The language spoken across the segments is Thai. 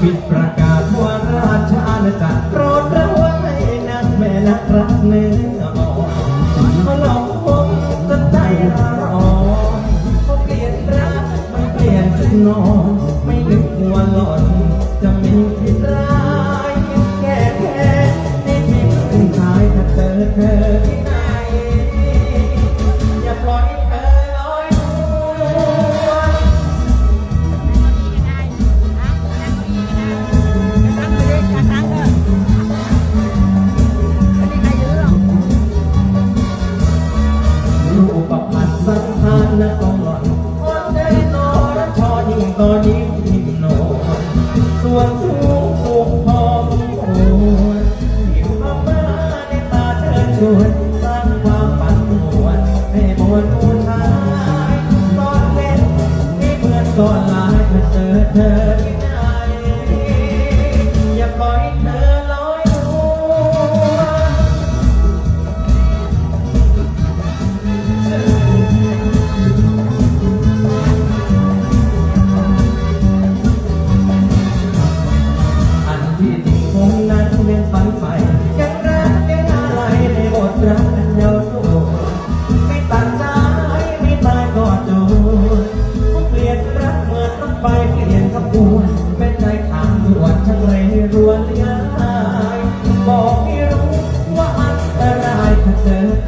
ปิดประกาศว่าราชอาณาจักรโปรดระวังให้นักแม่นักรักเนื้ออ่อนมาหลอกหงก็ใจร้อ่อนเขาเปลี่ยนรักมันเปลี่ยนจุดนอน ไม่นึกว่าหล่อนจะมีผิดร้ายแก่แค่ในที่ทิ้ท้ายถ้าเจอเธอ ละก่อนคนใดนนอนชอยิ่งตอนนี้ยิ่งนอนส่วนสูงสูงพอมีโอนผิวมาเมื่อในตาเชิญชวนสร้างความปั่นป่วนให้มวลผู้ชายตอนเล่นไม่เหมือนก่อนลายถ้าเจอเธอ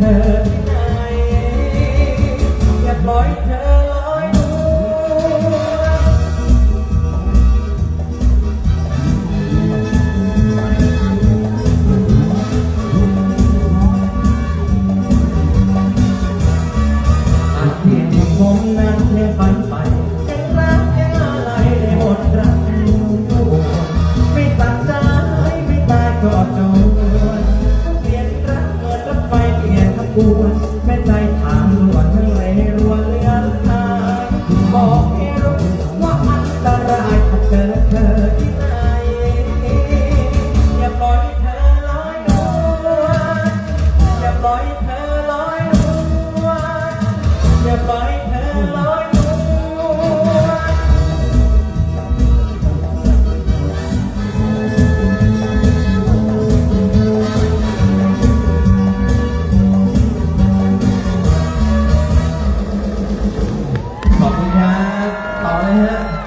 head.